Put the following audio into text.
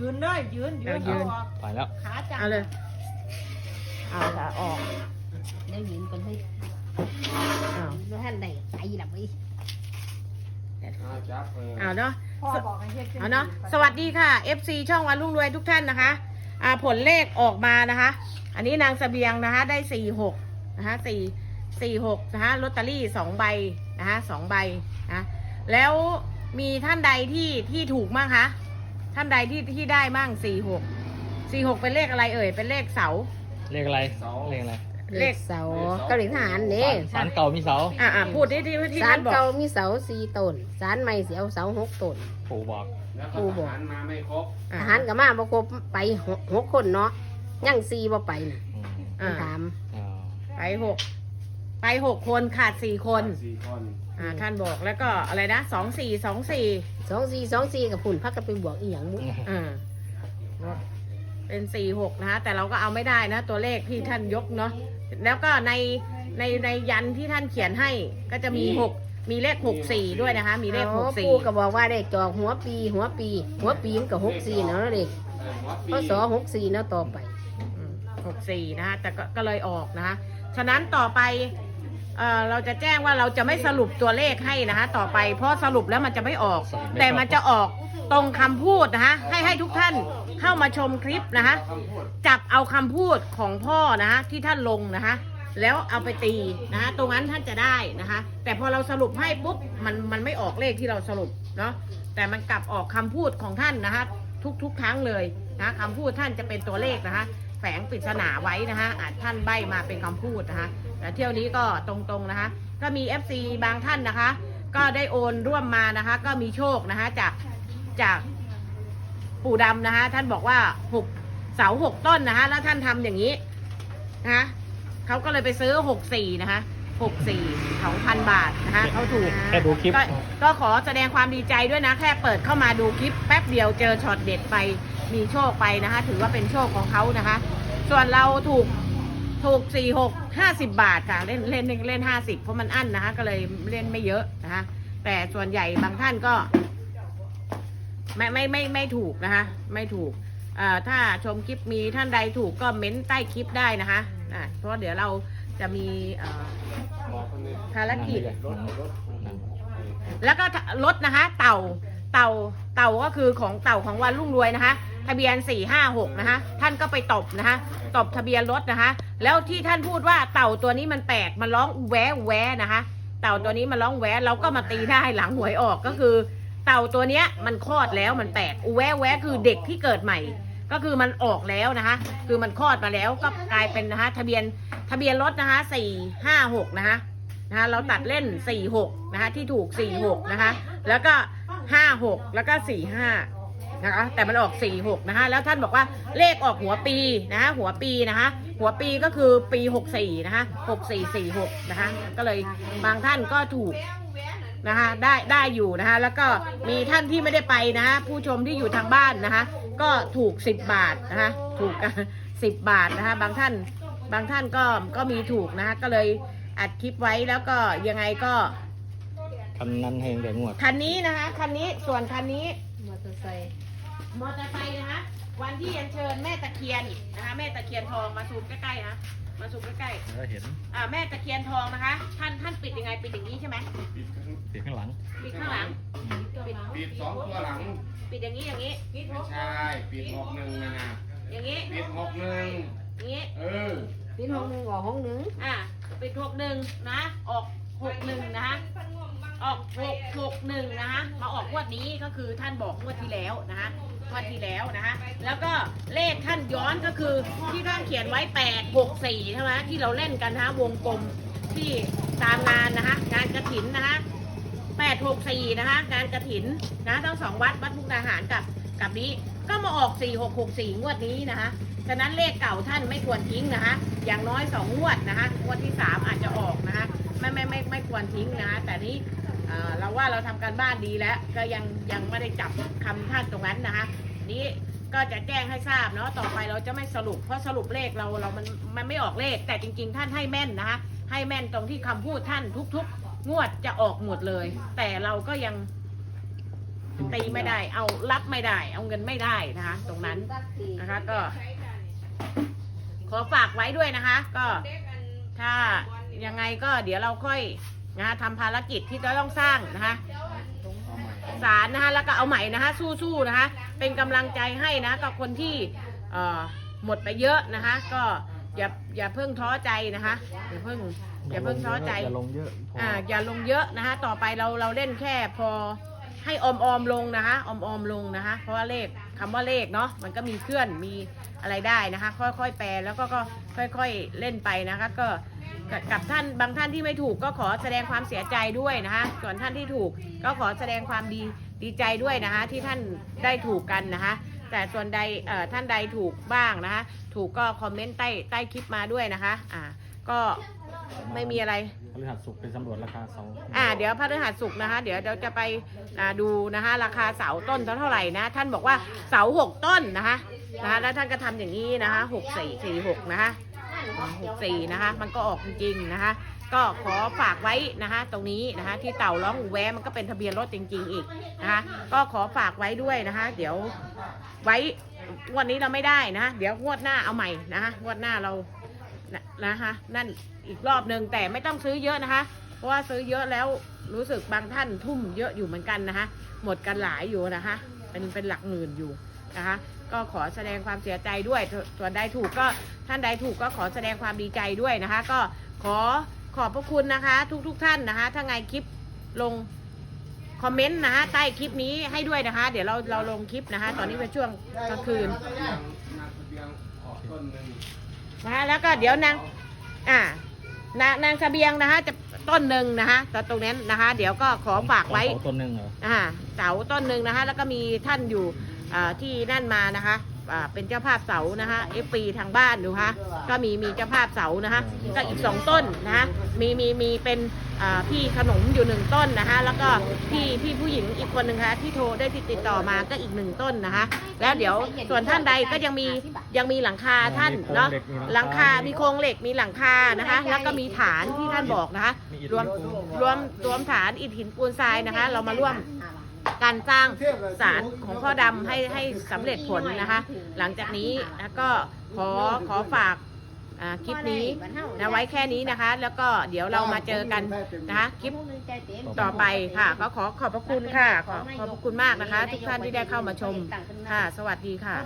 ยืนเลยยืนยืนเอายืนเอาออกไปแล้ว ขาจับเอาเลยเอาละออกเดี๋ยวยืนกันให้เอาแล้วท่านได้ไอ้หลับไอ้เอาเนาะพ่อบอกให้เฮ็ดจังเอาเนาะสวัสดีค่ะ FC ช่องวันรุ่งรวยทุกท่านนะคะอ่าผลเลขออกมานะคะ อันนี้นางเสบียงนะคะได้สี่หกนะคะสี่สี่หกนะคะลอตเตอรี่สองใบนะคะสองใบนะแล้วมีท่านใดที่ที่ถูกมั่งคะ ท่านใดที่ที่ได้มั่งสี่หกสี่หกเป็นเลขอะไรเอ่ย เป็นเลขเสา เลขอะไรเลขอะไรเลขเสาเกาหลีทหารนี่สารเก่ามีเสา อ่าอ่าพูดที่ที่ที่สารท่านบอกเก่ามีเสาสี่ต้นสารใหม่สิเอาเสาหกต้นปู่บอกแล้วครูก็บอกทหารมาไม่ครบอ่ทหารก็มาบ่ครบไปหกหกคนเนาะยังสี่บ่ไปน่ะอืมอ่าถามอ่าไปหกไปหกคนขาดสี่คนสี่คน อ่าท่านบอกแล้วก็อะไรนะสองสี่สองสี่สองสี่สองสี่กับพุ่นพักกันไปบวกอีหยังมุอ่าเป็นสี่หกนะคะแต่เราก็เอาไม่ได้นะ ตัวเลขที่ท่านยกเนาะแล้วก็ในในในยันที่ท่านเขียนให้ก็จะมีหกมีเลขหกสี่ด้วยนะคะ มีเลขหกอ๋อสี่ปู่ก็บอกว่าได้จอกหัวปี หัวปี หัวปีมันก็หกสี่เนาะเด็กเออหัวปีพศหกสี่เนาะต่อไปหกสี่นะคะแต่ก็ก็เลยออกนะคะฉะนั้นต่อไป เอ่อเราจะแจ้งว่าเราจะไม่สรุปตัวเลขให้นะคะต่อไปเพราะสรุปแล้วมันจะไม่ออก แต่มันจะออกตรงคำพูดนะคะให้ให้ทุกท่านเข้ามาชมคลิปนะคะคำพูดจับเอาคำพูดของพ่อนะคะที่ท่านลงนะคะแล้วเอาไปตีนะคะตรงนั้นท่านจะได้นะคะ แต่พอเราสรุปให้ปุ๊บมันมันไม่ออกเลขที่เราสรุปเนาะแต่มันกลับออกคำพูดของท่านนะคะทุกทุกครั้งเลยนะคำพูดท่านจะเป็นตัวเลขนะคะ แฝงปริศนาไว้นะคะอาจท่านใบมาเป็นคำพูดนะคะ แต่เที่ยวนี้ก็ตรงๆนะคะ ก็มี FC บางท่านนะคะ ก็ได้โอนร่วมมานะคะ ก็มีโชคนะคะ จากจากปู่ดำนะคะ ท่านบอกว่าหกเสาหกต้นนะคะ แล้วท่านทำอย่างนี้นะคะเขาก็เลยไปซื้อหกสี่นะคะหกสี่สองพันบาทนะคะเขาถูก แค่ดูคลิป ก็ก็ขอแสดงความดีใจด้วยนะแค่เปิดเข้ามาดูคลิปแป๊บเดียวเจอช็อตเด็ดไปมีโชคไปนะคะ ถือว่าเป็นโชคของเขานะคะ ส่วนเราถูก ถูกสี่หกห้าสิบบาทค่ะ เล่นเล่นเล่นห้าสิบเพราะมันอั้นนะคะก็เลยเล่นไม่เยอะนะคะแต่ส่วนใหญ่บางท่านก็ ไม่ไม่ไม่ไม่ถูกนะคะ ไม่ถูกเอ่อถ้าชมคลิปมีท่านใดถูกก็เม้นใต้คลิปได้นะคะอะเพราะเดี๋ยวเราจะมีเอ่อภารกิจ แล้วก็รถนะคะ เต่าเต่าเต่าก็คือของเต่าของวันรุ่งรวยนะคะ ทะเบียนสี่ห้าหกนะคะท่านก็ไปตบนะคะตบทะเบียนรถนะคะ แล้วที่ท่านพูดว่าเต่าตัวนี้มันแปลกมันร้องแวะแวะนะคะ เต่าตัวนี้มันร้องแวะเราก็มาตีได้หลังหวยออกก็คือ เต่าตัวเนี้ยมันคลอดแล้วมันแปลกแวะแวะคือเด็กที่เกิดใหม่ ก็คือมันออกแล้วนะคะ คือมันคลอดมาแล้วก็กลายเป็นนะคะทะเบียนทะเบียนรถนะคะสี่ห้าหกนะคะนะคะเราตัดเล่น 4 6 นะคะที่ถูก 4 6 นะคะ แล้วก็ 5 6 แล้วก็ 4 5 นะคะ แต่มันออก 4 6 นะคะ แล้วท่านบอกว่าเลขออกหัวปีนะคะ หัวปีนะคะ หัวปีก็คือปี 64 นะคะ 64 46 นะคะ ก็เลยบางท่านก็ถูกนะคะ ได้ได้อยู่นะคะ แล้วก็มีท่านที่ไม่ได้ไปนะคะผู้ชมที่อยู่ทางบ้านนะคะ ก็ถูก 10 บาทนะคะ ถูก 10 บาทนะคะ บางท่าน บางท่านก็ ก็มีถูกนะคะ ก็เลยอัดคลิปไว้แล้วก็ยังไงก็คันนั้นเฮงเดี๋ยวงวด คันนี้นะคะ คันนี้ส่วนคันนี้มอเตอร์ไซค์ มอเตอร์ไซค์นะคะ วันที่ยันเชิญแม่ตะเคียนนะคะ แม่ตะเคียนทองมาซูมใกล้ๆนะมาซูมใกล้แล้วเห็นๆอ่าแม่ตะเคียนทองนะคะ ท่านท่านปิดยังไงปิดอย่างนี้ใช่ไหมปิดข้างติดข้างหลังปิดข้างหลัง อืมปิดปิดสองตัวหลังปิดอย่างนี้อย่างนี้ ไม่ใช่ปิดหกหนึ่งนะนะอย่างนี้ปิดหกหนึ่งอย่างนี้ เออปีห้องหนึ่งออกห้องหนึ่งอ่าปิดหกหนึ่งนะ ออกหกหนึ่งนะคะ ออกหกหกหนึ่งนะคะมาออกงวดนี้ก็คือท่านบอกงวดที่แล้วนะคะงวดที่แล้วนะคะ แล้วก็เลขท่านย้อนก็คือที่ท่านเขียนไว้แปดหกสี่ใช่ไหมที่เราเล่นกันนะคะวงกลมที่ตามงานนะคะงานกระถินนะคะแปดหกสี่นะคะงานกระถินนะทั้งสองวัดวัดมุกดาหารกับกับนี้ก็มาออกสี่หกหกสี่งวดนี้นะคะฉะนั้นเลขเก่าท่านไม่ควรทิ้งนะคะ อย่างน้อยสองงวดนะคะงวดที่สามอาจจะออกนะคะไม่ไม่ไม่ไม่ควรทิ้งนะคะแต่นี้ เราว่าเราทำการบ้านดีแล้ว ก็ยังยังไม่ได้จับคำท่านตรงนั้นนะคะ นี้ก็จะแจ้งให้ทราบเนาะต่อไปเราจะไม่สรุป เพราะสรุปเลขเราเรามันมันไม่ออกเลข แต่จริง ๆ ท่านให้แม่นนะคะ ให้แม่นตรงที่คำพูดท่านทุก ๆ งวดจะออกหมดเลย แต่เราก็ยังตีไม่ได้ เอารับไม่ได้ เอาเงินไม่ได้นะคะ ตรงนั้นนะคะ ก็ ขอฝากไว้ด้วยนะคะ ก็ถ้ายังไงก็เดี๋ยวเราค่อย นะคะทำภารกิจที่เราต้องสร้างนะคะสารนะคะแล้วก็เอาใหม่นะคะสู้ๆนะคะ เป็นกำลังใจให้นะกับคนที่เอ่อหมดไปเยอะนะคะ ก็อย่าอย่าเพิ่งท้อใจนะคะอย่าเพิ่งอย่าเพิ่งท้อใจอย่าลงเยอะพอออ่าอย่าลงเยอะนะคะ ต่อไปเราเราเล่นแค่พอให้ออมออมๆลงนะคะออมออมๆลงนะคะ เพราะว่าเลขคำว่าเลขเนาะมันก็มีเคลื่อนมีอะไรได้นะคะ ค่อยๆแปลแล้วก็ก็ค่อย ๆเล่นไปนะคะ ก็ กับกับท่านบางท่านที่ไม่ถูกก็ขอแสดงความเสียใจด้วยนะคะส่วนท่านที่ถูกก็ขอแสดงความดีดีใจด้วยนะคะที่ท่านได้ถูกกันนะคะแต่ส่วนใดเอ่อท่านใดถูกบ้างนะคะถูกก็คอมเมนต์ใต้ใต้คลิปมาด้วยนะคะอ่าก็ไม่มีอะไรพฤหัสสุกร์เป็นสำรวจราคาเสาอ่าเดี๋ยวพฤหัสศุกร์นะคะ เดี๋ยวเราจะไปอ่าดูนะคะราคาเสาต้นเท่าไหร่นะ ท่านบอกว่าเสาหกต้นนะคะนะคะแล้วท่านก็ทำอย่างนี้นะคะหกสี่สี่หกนะคะหก สี่นะคะ มันก็ออกจริงๆนะคะ ก็ขอฝากไว้นะคะ ตรงนี้นะคะ ที่เต่าร้องหูแวะมันก็เป็นทะเบียนรถจริง ๆ อีกนะคะ ก็ขอฝากไว้ด้วยนะคะ เดี๋ยวไว้งวันนี้เราไม่ได้นะ เดี๋ยวงวดหน้าเอาใหม่นะคะงวดหน้าเรานะนะคะ นั่นอีกรอบหนึ่งแต่ไม่ต้องซื้อเยอะนะคะ เพราะว่าซื้อเยอะแล้วรู้สึกบางท่านทุ่มเยอะอยู่เหมือนกันนะคะ หมดกันหลายอยู่นะคะ เป็นเป็นหลักหมื่นอยู่นะคะ ก็ขอแสดงความเสียใจด้วยส่วนส่วนใดถูกก็ท่านใดถูกก็ขอแสดงความดีใจด้วยนะคะ ก็ขอขอบพระคุณนะคะ ทุกทุกๆท่านนะคะ ถ้าไงคลิปลงคอมเมนต์นะคะใต้คลิปนี้ให้ด้วยนะคะ เดี๋ยวเราเราลงคลิปนะคะ ตอนนี้เป็นช่วงกลางคืนนาทะเบียนออกต้นหนึ่งนะคะแล้วก็เดี๋ยวนางอ่านางนางเสบียงนะคะ จะต้นหนึ่งนะคะแต่ตรงนั้นนะคะ เดี๋ยวก็ขอฝากไว้เสต้นหนึ่งเหรออ่าเสาต้นหนึ่งนะคะ แล้วก็มีท่านอยู่อ่า ที่นั่นมานะคะอ่าเป็นเจ้าภาพเสานะคะเอฟปีทางบ้านดูคะก็มีมีเจ้าภาพเสานะคะก็อีกสองต้นนะคะมีมีมีเป็นอ่าพี่ขนมอยู่หนึ่งต้นนะคะแล้วก็พี่พี่ผู้หญิงอีกคนหนึ่งคะที่โทรได้ติดต่อมาก็อีกหนึ่งต้นนะคะ แล้วเดี๋ยวส่วนท่านใดก็ยังมียังมีหลังคาท่านเนาะหลังคา มีโครงเหล็กมีหลังคานะคะ แล้วก็มีฐานที่ท่านบอกนะคะมีอิฐรวมมีปูนรวมรวมฐานอิฐหินปูนทรายนะคะ เรามาร่วม การสร้างศาลของพ่อดำให้ให้สำเร็จผลนะคะ หลังจากนี้นะก็ขอขอฝากอ่าคลิปนี้นะไว้แค่นี้นะคะ แล้วก็เดี๋ยวเรามาเจอกันนะคะคลิปต่อไปค่ะ ก็ขอขอบพระคุณค่ะ ขอขอบพระคุณมากนะคะ ทุกท่านที่ได้เข้ามาชมค่ะ สวัสดีค่ะ